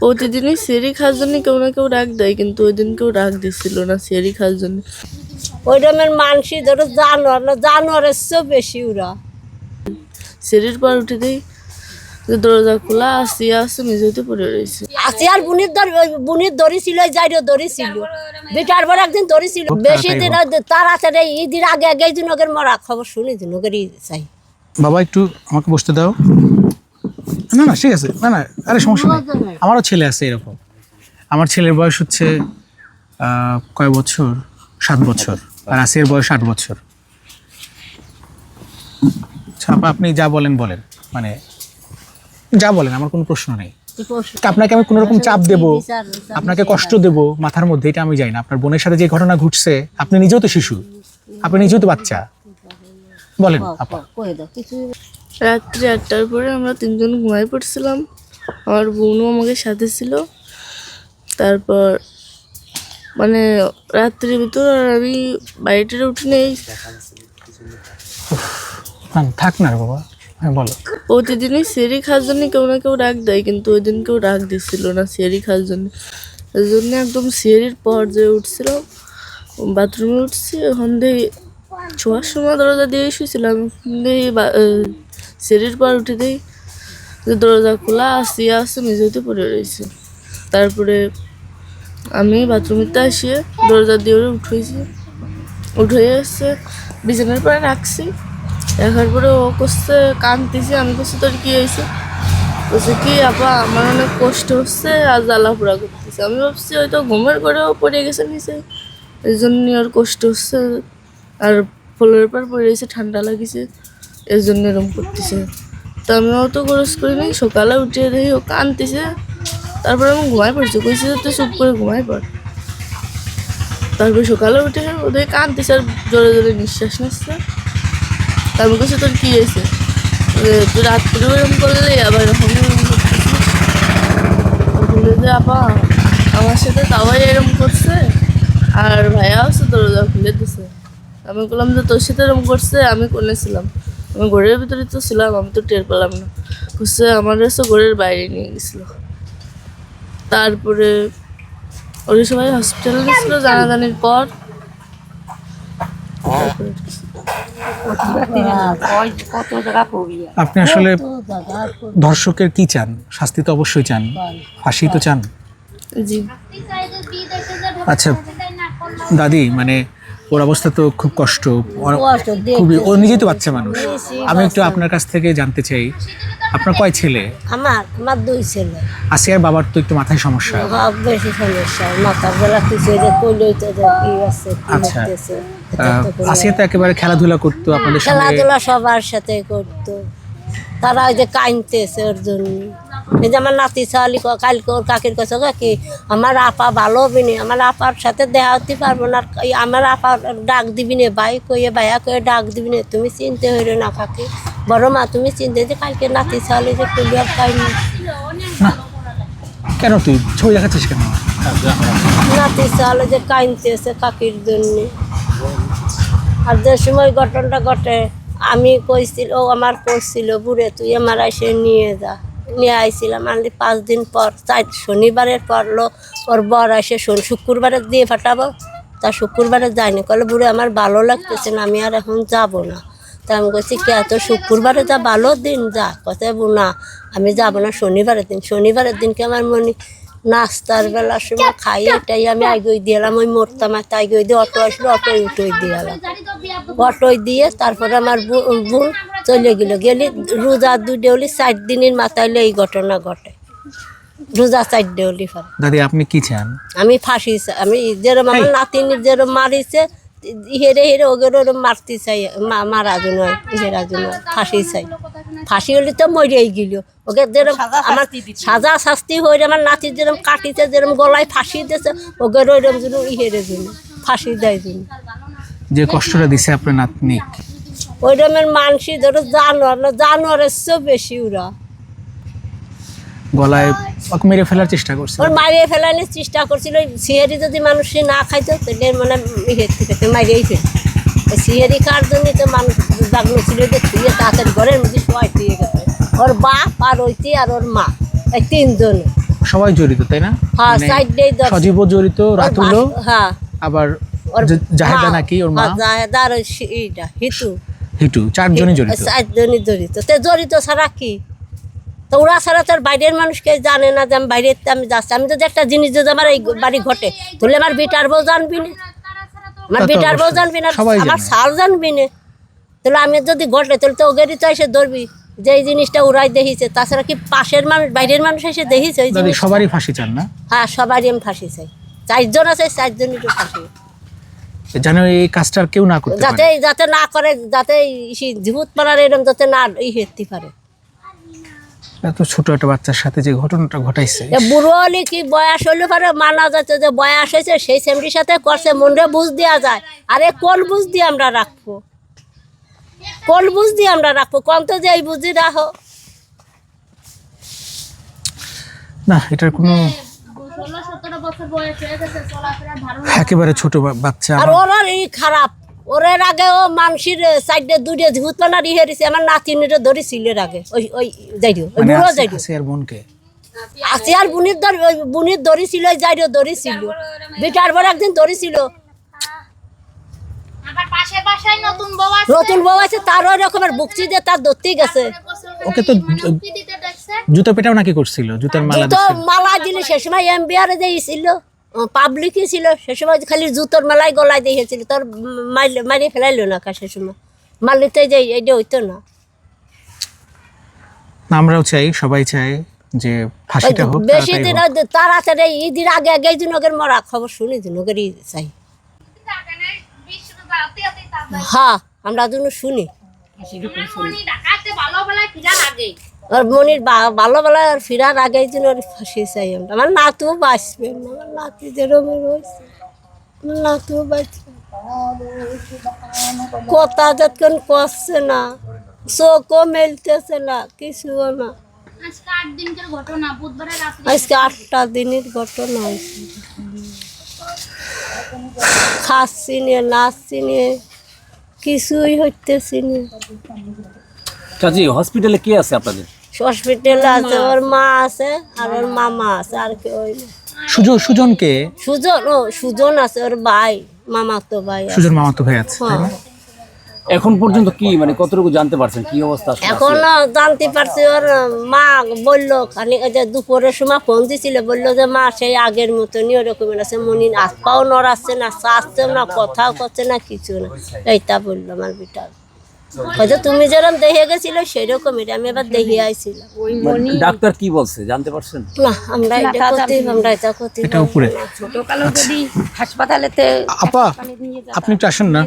প্রতিদিনই সেরি খাওয়ার জন্য কেউ না কেউ রাগ দেয় কিন্তু ওই দিন কেউ রাগ দিছিল না সেরি খাওয়ার জন্য। ওই রকমের মানসি ধরো জানোয়ার না জানোয়ারের চেয়েও বেশি ওরা। সেরির পর উঠে দেই দরজা খোলা আসি আসে মেঝেতে পড়ে রয়েছে আসি আর বুনির দর ওই বুনির দড়ি ছিল জাইরও দড়ি ছিল বিটার পর একদিন দড়ি ছিল বেশি দিন তাড়াতাড়ি ঈদের আগে আগে দিন ওদের মরা খবর শুনি দিন ওদের চাই। বাবা একটু আমাকে বসতে দাও। না না ঠিক আছে। না না আরে সমস্যা নেই। আমারও ছেলে আছে এরকম। আমার ছেলের বয়স হচ্ছে কয় বছর? সাত বছর। আর আসির বয়স আট বছর। আচ্ছা আপা, আপনি যা বলেন বলেন। মানে যা বলেন আমার কোনো প্রশ্ন নেই। আপনাকে আমি কোনো রকম চাপ দেব? আপনাকে কষ্ট দেব? মাথার মধ্যে এটা আমি যাই না। আপনার বোনের সাথে যে ঘটনা ঘটছে আপনি নিজেও তো শিশু। আপনি নিজেও তো বাচ্চা। বলেন আপা। রাত্রি আটটার পরে আমরা তিনজন ঘুমাই পড়ছিলাম। আমার বোনও আমাকে সাথে ছিল। তারপর মানে রাত্রির ভিতর আর আমি বাড়িটারে উঠে নেই। থাক না বাবা হ্যাঁ বলো। প্রতিদিনই সেরি খাওয়ার জন্য কেউ না কেউ রাগ দেয় কিন্তু ওই দিন কেউ রাগ দিছিল না সেরি খাওয়ার জন্য। ওই জন্য একদম সেরির পর যে উঠছিল বাথরুমে উঠছি ওখান দিয়ে ছোঁয়ার সময় দরজা দিয়ে শুয়েছিলাম ওখান বা- পর উঠে দেই দরজা খোলা আসি আসে মেঝেতে পড়ে রয়েছে। তারপরে আমি বাথরুমেতে আসিয়ে দরজা দিয়ে উঠেছি উঠে এসে বিছানার পরে রাখছি। রাখার পরে ও করছে কাঁদতেছে আমি করছি তোর কী হয়েছে বলছে কি আপা, আমার অনেক কষ্ট হচ্ছে আর জ্বালা পোড়া করতেছে। আমি ভাবছি হয়তো ঘুমের করেও পড়ে গেছে নিচে। এই জন্য ওর কষ্ট হচ্ছে। আর ফলের পর পড়ে গেছে ঠান্ডা লাগিছে। এই জন্য এরকম করতেছে। তো আমি অত খরচ করি সকালে উঠে দেখি ও কাঁদতেছে। তারপরে আমি ঘুমাই পড়ছি, কইছে তুই চুপ করে ঘুমাই পড়। তারপরে সকালে উঠে ওদের কাঁদতেছে আর জোরে জোরে নিঃশ্বাস নিচ্ছে। তারপর কাছে তোর কি হয়েছে? রাত্রেও এরকম করলে, আবার এরকম যে, আপা, আমার সাথে সবাই এরকম করছে, আর ভাইয়াও আছে দরজা খুলে দিছে। আমি বললাম যে, তোর সাথে এরকম করছে, আমি কোনে ছিলাম? আমি ঘরের ভিতরে তো ছিলাম আমি তো টের পেলাম না। বুঝছে আমার এসে ঘরের বাইরে নিয়ে গেছিল। তারপরে ওই সবাই হসপিটালে গেছিল জানাজানির পর। আপনি আসলে ধর্ষকের কি চান? শাস্তি তো অবশ্যই চান। ফাঁসি তো চান। আচ্ছা দাদি মানে ওর অবস্থা তো খুব কষ্ট। খুবই ও নিজেই তো বাচ্চা মানুষ। আমি একটু আপনার কাছ থেকে জানতে চাই আপনার কয় ছেলে? আমার আমার দুই ছেলে। আসিয়ার বাবার তো একটু মাথায় সমস্যা। বেশি সমস্যা। মাথার বেলা কিছু যে কইলেই তো কি আছে আচ্ছা। আসিয়া তো একেবারে খেলাধুলা করতো আপনাদের সঙ্গে। খেলাধুলা সবার সাথে করতো। তারা ওই যে কাইনতেছে ওর জন্য। এই যে আমার নাতি ছালি কালকে ওর কাকির কাছে কি আমার আপা ভালো হবি নি আমার আপার সাথে দেখা হতে পারব না আমার আপা ডাক দিবি নে ভাই কইয়ে ভাইয়া কয়ে ডাক দিবি নে তুমি চিনতে হইল না কাকি বড় মা তুমি চিনতে যে কালকে নাতি ছালি যে কুলিয়ার পাইনি কেন তুই ছবি দেখাচ্ছিস কেন? নাতি চালে যে কাইনতেছে কাকির জন্য। আর যে সময় ঘটনাটা ঘটে আমি কইছিল ও আমার কইছিল বুড়ে তুই আমার এসে নিয়ে যা। নিয়ে আইছিলাম। আনলি পাঁচ দিন পর, চার শনিবারের পর লো, ওর বর আসে শনি শুক্রবারে দিয়ে ফাটাবো। তা শুক্রবারে যায়নি। কলে বুড়ে, আমার ভালো লাগতেছে না, আমি আর এখন যাব না। তা আমি বলছি কে, এত শুক্রবারে যা ভালো দিন, যা। কথা না, আমি যাব না, শনিবারের দিন। শনিবারের দিনকে আমার মনে নাস্তার বেলার সময় খাই এটাই আমি আগে দিলাম ওই মরতাম আর তাই গই দিয়ে অটো আসলো অটোয় উঠোই দিলাম। অটোয় দিয়ে তারপরে আমার বোন চলে গেল। গেলি রোজা দুই দেউলি চার দিনের মাথায় এই ঘটনা ঘটে। রোজা চার দেউলি পরে। দাদি আপনি কি চান? আমি ফাঁসি। আমি যেরকম আমার নাতিনির যেরকম মারিছে হেরে হেরে ওগের ওরম মারতে চাই মারা জন্য হেরা জন্য ফাঁসি চাই। ফাঁসি হলে তো মরেই গেল। ওকে যেরকম আমার সাজা শাস্তি হয়ে আমার নাতির যেরকম কাটিতে যেরকম গলায় ফাঁসি দিয়েছে ওগের ওইরকম জন্য ইহেরে জন্য ফাঁসি দেয় জন্য যে কষ্টটা দিছে আপনার নাতনি। ওই রকমের মানসি ধরো জানোয়ার না জানোয়ারের চেয়েও বেশি ওরা। গলায় মেরে ফেলার চেষ্টা করছে ওর মারিয়ে ফেলানোর চেষ্টা করছিল ওই সিহারি যদি মানুষ না খাইতো তাহলে মানে ইয়ে মারিয়েই ফেল জন্যই তো মানুষ দাগনো ছিল তাড়াতাড়ি ঘরের মধ্যে দিয়ে গেছে। ওর বাপ আর ওইটি আর ওর মা এই তিনজন। সবাই জড়িত তাই না? হ্যাঁ মানে সাইডেই ধরছে সজীবও জড়িত হ্যাঁ। আবার জাহেদা নাকি ওর মা? হ্যাঁ, জাহেদা আর এইটা হিটু হিটু চারজনই জড়িত। চারজনই জড়িত। তে জড়িত ছাড়া কি? তো ওরা ছাড়া তোর বাইরের মানুষকে জানে না যে আমি বাইরে আমি যাচ্ছি। আমি যদি একটা জিনিস যদি আমার এই বাড়ি ঘটে তাহলে আমার বিটার বউ জানবি না। আমার তা তো বিটার বউ জানবি না আমার সাল জানবি না তাহলে আমি যদি ঘটে তাহলে তো ওগেরই তো এসে ধরবি। যে এই জিনিসটা উড়াই দেখিছে তাছাড়া কি পাশের মানুষ বাইরের মানুষ এসে দেখিছে ওই জিনিস সবারই ফাঁসি চান না? হ্যাঁ সবারই আমি ফাঁসি চাই। চারজন আছে চারজনই তো ফাঁসি। যেন এই কাজটার কেউ না করতে যাতে যাতে না করে যাতে জীবত পাড়ার এরকম যাতে না ই হেরতে পারে। এত ছোট একটা বাচ্চার সাথে যে ঘটনাটা ঘটাইছে। এ বুড়ো হলে কি বয়স হলে পরে? মানা যাচ্ছে যে বয়স হয়েছে সেই সেমটির সাথে করছে মনে বুঝ দেওয়া যায়। আরে কোন বুঝ দিয়ে আমরা রাখব? কোন বুঝ দিয়ে আমরা রাখব? কোন তো যে এই বুঝি রাখো। না এটার কোনো একেবারে ছোট বাচ্চা আর ওর এই খারাপ। ওরের আগে ও মানসির সাইডে দুটো ঝুত পানা রিহে দিছে আমার নাতিনিরে ধরেছিল এর আগে ওই ওই যাইডিও ওই মানে বুড়ো আসি- যাইডিও আসিয়ার বোনকে? আসি আর বুনির ধর ওই বুনির ধরেছিল ওই যাইডিও ধরেছিল। বিটার পর একদিন ধরেছিল। আবার পাশে বাসায় নতুন বউ আছে। নতুন বউ আছে তার ওই রকমের বুকচি দিয়ে তার ধরতেই গেছে। ওকে তো জুতো পেটাও নাকি করছিল? জুতার মালা জুতো মালা দিলে সে সময় এমবিআর যে ছিল। পাবলিকই ছিল সে সময় খালি জুতোর মালাই গলায় দিয়েছিল তোর মাইলে মারিয়ে ফেলাইলো না কা সে সময়? মারলিতে যে এইটা হইতো না। আমরাও চাই সবাই চাই যে ফাঁসিটা হোক বেশি দিন তাড়াতাড়ি ঈদের আগে আগে দিন ওদের মরা খবর শুনি দিন ওদের চাই। হ্যাঁ আমরা দুন শুনি। ভালো বেলায় ফিরার আগে ওর মনির বা- ভালো বেলা আর ফিরার আগে দিন ওর ফাঁসি চাই আমরা। আমার নাতুও বাঁচবে না আমার নাতি যেরকম রয়েছে আমার নাতুও বাঁচবে। কথা যতক্ষণ করছে না চোখও মেলতেছে না কিছুও না। আজকে আটটা দিনের ঘটনা হয়েছে। খাচ্ছি নিয়ে নাচছি নিয়ে কিছুই হইতেছি নিয়ে চাচি হসপিটালে কে আছে আপনাদের? হসপিটালে আছে ওর মা আছে আর ওর মামা আছে আর কেউ নেই। সুজন সুজনকে সুজন ও সুজন আছে ওর ভাই মামা তো ভাই। সুজন মামাতো ভাই আছে তাই না? হ্যাঁ। এখন পর্যন্ত কি মানে কতটুকু জানতে পারছেন কি অবস্থা? এখনও জানতে পারছি ওর মা বলল খালি যে দুপুরের সময় ফোন দিছিল বলল যে মা সেই আগের মতনই ওরকম আছে মনি পাও নড়াচ্ছে না চাচ্ছে না কথাও করছে না কিছু না এইটা বলল আমার বিটা হয়তো তুমি যেরকম দেখে গেছিলে এটা আমি এবার দেখে আইছিলাম। মানে ডাক্তার কি বলছে? জানতে পারছেন? না আমরা এটা করতে আমরা এটা করতে এটা উপরে। ছোটকালে যদি হাসপাতালেতে আপা আপনি একটু আসেন না।